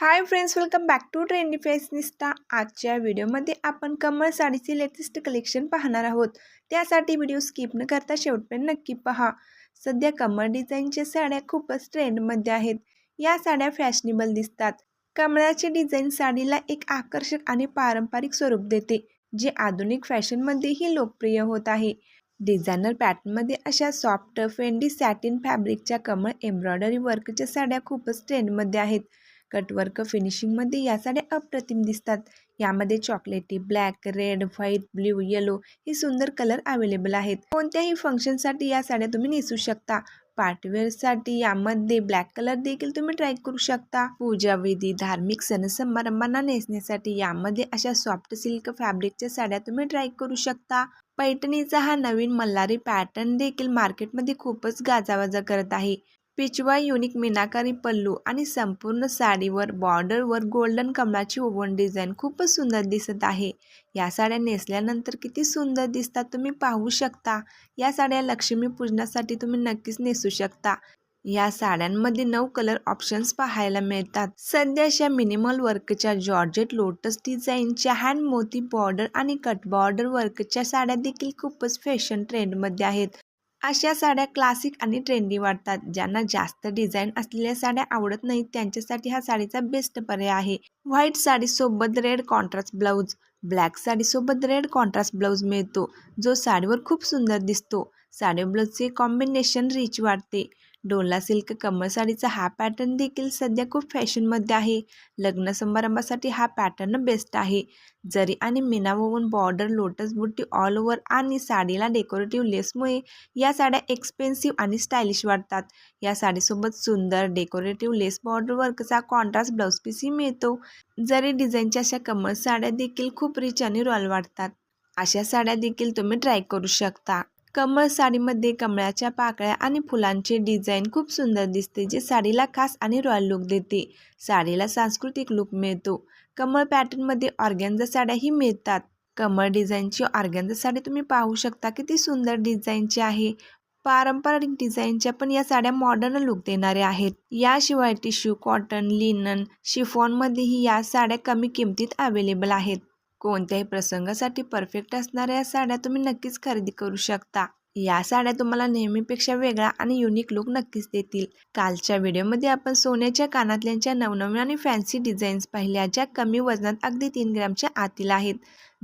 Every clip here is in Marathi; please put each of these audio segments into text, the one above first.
Hi friends welcome back to trendy fashionista आजच्या व्हिडिओमध्ये आपण कमळ साडीचे लेटेस्ट कलेक्शन पाहणार आहोत. त्यासाठी व्हिडिओ स्किप न करता शेवटपर्यंत नक्की पहा. सध्या कमळ डिझाईनच्या साड्या खूपच ट्रेंडमध्ये आहेत. या साड्या फॅशनेबल दिसतात. कमळाचे डिझाईन साडीला एक आकर्षक आणि पारंपरिक स्वरूप देते जे आधुनिक फॅशनमध्येही लोकप्रिय होत आहे. डिझायनर पॅटर्नमध्ये अशा सॉफ्ट फेंडी सॅटिन फॅब्रिकच्या कमळ एम्ब्रॉयडरी वर्कच्या साड्या खूपच ट्रेंडमध्ये आहेत. कटवर्क फिनिशिंगमध्ये या साड्या अप्रतिम दिसतात. यामध्ये चॉकलेटी black red white blue yellow हे सुंदर कलर अवेलेबल आहेत. कोणत्याही फंक्शनसाठी या साड्या तुम्ही नेसू शकता. पार्टवेअरसाठी यामध्ये ब्लॅक कलर देखील तुम्ही ट्राय करू शकता. पूजा विधी धार्मिक सण समारंभांना नेसण्यासाठी यामध्ये अशा सॉफ्ट सिल्क फॅब्रिकच्या साड्या तुम्ही ट्राय करू शकता. पैठणीचा हा नवीन मल्हारी पॅटर्न देखील मार्केटमध्ये खूपच गाजावाजा करत आहे. पिचवा युनिक मीनाकारी पल्लू आणि संपूर्ण साडीवर बॉर्डरवर गोल्डन कमळाची ओवन डिझाईन खूपच सुंदर दिसत आहे. या साड्या नेसल्यानंतर किती सुंदर दिसतात तुम्ही पाहू शकता. या साड्या लक्ष्मी पूजनासाठी तुम्ही नक्कीच नेसू शकता. या साड्यांमध्ये नऊ कलर ऑप्शन्स पाहायला मिळतात. सध्या अशा मिनिमल वर्कच्या जॉर्जेट लोटस डिझाईनच्या हँड मोती बॉर्डर आणि कट बॉर्डर वर्कच्या साड्या देखील खूपच फॅशन ट्रेंडमध्ये आहेत. अशा साड्या क्लासिक आणि ट्रेंडी वाटतात. ज्यांना जास्त डिझाईन असलेल्या साड्या आवडत नाहीत त्यांच्यासाठी हा साडीचा बेस्ट पर्याय आहे. व्हाईट साडीसोबत रेड कॉन्ट्रास्ट ब्लाऊज ब्लॅक साडीसोबत रेड कॉन्ट्रास्ट ब्लाऊज मिळतो जो साडीवर खूप सुंदर दिसतो. साडी ब्लाऊजचे कॉम्बिनेशन रिच वाटते. डोला सिल्क कमळ साडीचा हा पॅटर्न देखील सध्या खूप फॅशनमध्ये आहे. लग्न समारंभासाठी हा पॅटर्न बेस्ट आहे. जरी आणि मीना वोवन बॉर्डर लोटस बुट्टी ऑल ओव्हर आणि साडीला डेकोरेटिव्ह लेसमुळे या साड्या एक्सपेन्सिव्ह आणि स्टायलिश वाटतात. या साडीसोबत सुंदर डेकोरेटिव्ह लेस बॉर्डर वर्कचा कॉन्ट्रास्ट ब्लाऊज पीसही मिळतो. जरी डिझाईनच्या अशा कमळ साड्या देखील खूप रिच आणि रॉयल वाटतात. अशा साड्या देखील तुम्ही ट्राय करू शकता. कमळ साडीमध्ये कमळाच्या पाकळ्या आणि फुलांचे डिझाईन खूप सुंदर दिसते जे साडीला खास आणि रॉयल लुक देते. साडीला सांस्कृतिक लुक मिळतो. कमळ पॅटर्नमध्ये ऑर्गॅन्झा साड्याही मिळतात. कमळ डिझाईनची ऑर्गॅन्झा साडी तुम्ही पाहू शकता किती सुंदर डिझाईनची आहे. पारंपरिक डिझाईनच्या पण या साड्या मॉडर्न लुक देणाऱ्या आहेत. याशिवाय टिश्यू कॉटन लिनन शिफॉनमध्येही या साड्या कमी किमतीत अवेलेबल आहेत. कोणत्याही प्रसंगासाठी परफेक्ट असणाऱ्या या साड्या तुम्ही नक्कीच खरेदी करू शकता. या साड्या तुम्हाला नेहमीपेक्षा वेगळा आणि युनिक लुक नक्कीच देतील. कालच्या व्हिडिओमध्ये आपण सोन्याच्या कानातल्यांच्या नवनवीन आणि फॅन्सी डिझाईन्स पाहिल्या ज्या कमी वजनात अगदी तीन ग्रॅमच्या आतील आहेत.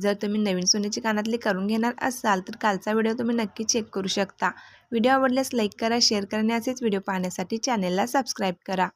जर तुम्ही नवीन सोन्याचे कानातले करून घेणार असाल तर कालचा व्हिडिओ तुम्ही नक्की चेक करू शकता. व्हिडिओ आवडल्यास लाईक करा शेअर करा आणि असेच व्हिडिओ पाहण्यासाठी चॅनेलला सबस्क्राईब करा.